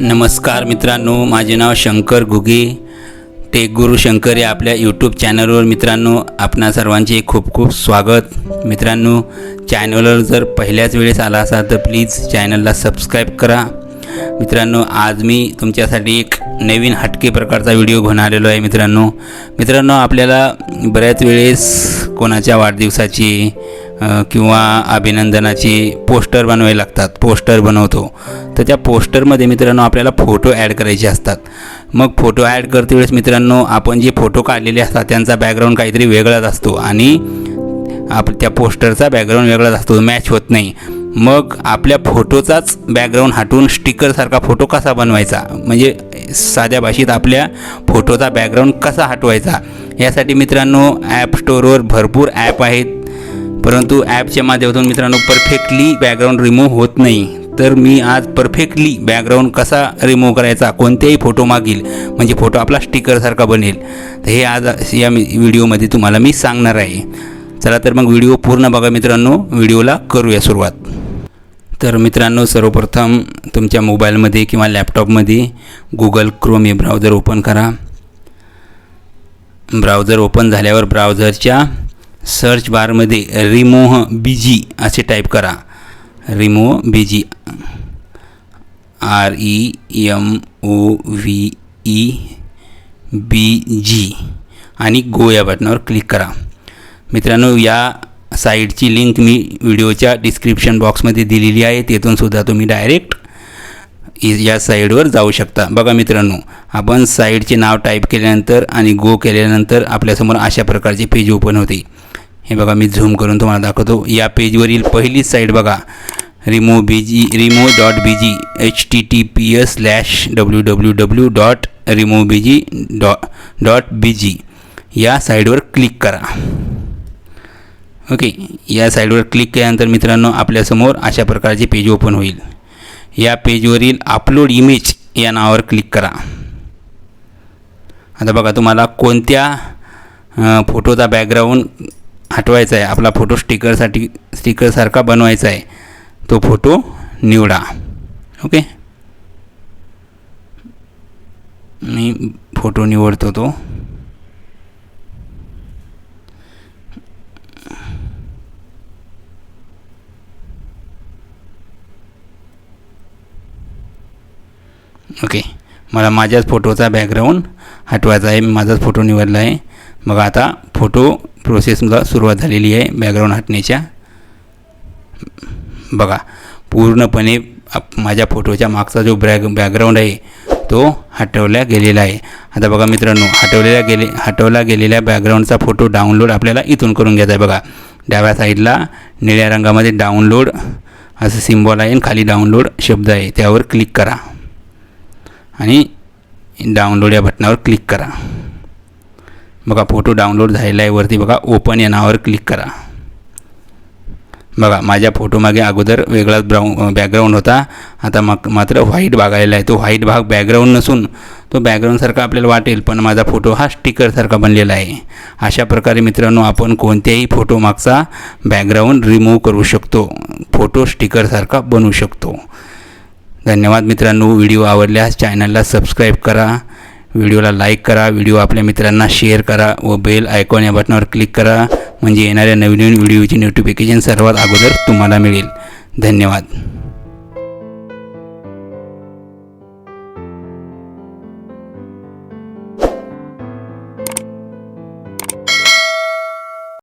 नमस्कार मित्रांनो माझे नाव शंकर घुगे. टेक गुरु शंकर या आपल्या यूट्यूब चॅनलवर मित्रांनो आपणा सर्वांचे खूप खूप स्वागत. मित्रांनो चॅनलवर जर पहिल्याच वेळेस आला असाल तर प्लीज चॅनलला सबस्क्राईब करा. मित्रांनो आज मी तुमच्यासाठी एक नवीन हटके प्रकारचा व्हिडिओ घेऊन आलेलो आहे मित्रांनो. मित्रांनो आपल्याला बऱ्याच वेळेस कोणाच्या वाढदिवसाची किंवा अभिनंदनाची पोस्टर बनवावे लागतात पोस्टर बनवतो. तर त्या पोस्टरमध्ये मित्रांनो आपल्याला फोटो ॲड करायचे असतात. मग फोटो ॲड करते वेळेस मित्रांनो आपण जे फोटो काढलेले असतात त्यांचा बॅकग्राऊंड काहीतरी वेगळाच असतो. आणि आप त्या पोस्टरचा बॅकग्राऊंड वेगळाच असतो मॅच होत नाही. मग आपल्या फोटोचाच बॅकग्राऊंड हटवून स्टिकरसारखा फोटो कसा बनवायचा? म्हणजे साध्या भाषेत आपल्या फोटोचा बॅकग्राऊंड कसा हटवायचा? यासाठी मित्रांनो ॲप स्टोअरवर भरपूर ॲप आहेत. परंतु ॲपच्या माध्यमातून मित्रांनो परफेक्टली बॅकग्राऊंड रिमूव्ह होत नाही. तर मी आज परफेक्टली बॅकग्राऊंड कसा रिमूव्ह करायचा? कोणत्याही फोटो मागील म्हणजे फोटो आपला स्टिकरसारखा बनेल. तर हे आज या मी व्हिडिओमध्ये तुम्हाला मी सांगणार आहे. चला तर मग व्हिडिओ पूर्ण बघा मित्रांनो. व्हिडिओला करूया सुरुवात. तर मित्रांनो सर्वप्रथम तुमच्या मोबाईलमध्ये किंवा लॅपटॉपमध्ये गुगल क्रोम हे ब्राउझर ओपन करा. ब्राउझर ओपन झाल्यावर ब्राउझरच्या सर्च बारमध्ये रिमोह बी जी असे टाईप करा. Remove B G R E M O V E B G आणि गो या बटनावर क्लिक करा. मित्रांनो या साईटची लिंक मी व्हिडिओच्या डिस्क्रिप्शन बॉक्समध्ये दिलेली आहे. तेथून सुद्धा तुम्ही डायरेक्ट या साईडवर जाऊ शकता. बघा मित्रांनो आपण साईडचे नाव टाईप केल्यानंतर आणि गो केल्यानंतर आपल्यासमोर अशा प्रकारचे पेज ओपन होते. हे बघा मी झूम करून तुम्हाला दाखवतो. या पेजवरील पहिलीच साईड बघा. Remove B G remove dot B G H T T P S slash W W W dot remove B G dot dot B G या साईडवर क्लिक करा. ओके या साईडवर क्लिक केल्यानंतर मित्रांनो आपल्यासमोर अशा प्रकारचे पेज ओपन होईल. या पेजवरील अपलोड इमेज या नावावर क्लिक करा. आता बघा तुम्हाला कोणत्या फोटोचा बॅकग्राऊंड हटवायचा आहे? आपला फोटो स्टिकरसाठी स्टिकरसारखा बनवायचा आहे. तो फोटो निवडा. ओके? मी फोटो निवडतो तो. ओके. मला माझ्याच फोटोचा बॅकग्राऊंड हटवायचा आहे. मी माझाच फोटो निवडला आहे. मग आता फोटो प्रोसेसला सुरुवात झालेली आहे बॅकग्राऊंड हटण्याच्या. बघा पूर्णपणे आप- माझ्या फोटोच्या मागचा जो बॅग बॅकग्राऊंड आहे तो हटवला गेलेला आहे. आता बघा मित्रांनो हटवलेल्या गेले हटवला गेलेल्या बॅकग्राऊंडचा फोटो डाउनलोड आपल्याला इथून करून घ्यायचा आहे. बघा डाव्या साईडला निळ्या रंगामध्ये डाउनलोड असं सिम्बॉल आहे आणि खाली डाउनलोड शब्द आहे. त्यावर क्लिक करा. आणि डाउनलोड या बटनावर क्लिक करा. बघा फोटो डाउनलोड झालेला आहे. वरती बघा ओपन या नावावर क्लिक करा. बघा माझ्या फोटोमागे अगोदर वेगळाच ब्राऊन बॅकग्राऊंड होता. आता मग मात्र व्हाईट भाग आलेला आहे. तो व्हाईट भाग बॅकग्राऊंड नसून तो बॅकग्राऊंडसारखा आपल्याला वाटेल पण माझा फोटो हा स्टिकरसारखा बनलेला आहे. अशा प्रकारे मित्रांनो आपण कोणत्याही फोटो मागचा बॅकग्राऊंड रिमूव्ह करू शकतो. फोटो स्टिकरसारखा बनवू शकतो. धन्यवाद मित्रांनो. व्हिडिओ आवडल्यास चॅनलला सबस्क्राईब करा. व्हिडिओला लाईक करा. व्हिडिओ आपल्या मित्रांना शेअर करा व बेल आयकॉन या बटनावर क्लिक करा. म्हणजे येणाऱ्या नवीन नवीन व्हिडिओची नोटिफिकेशन सर्वात अगोदर तुम्हाला मिळेल. धन्यवाद.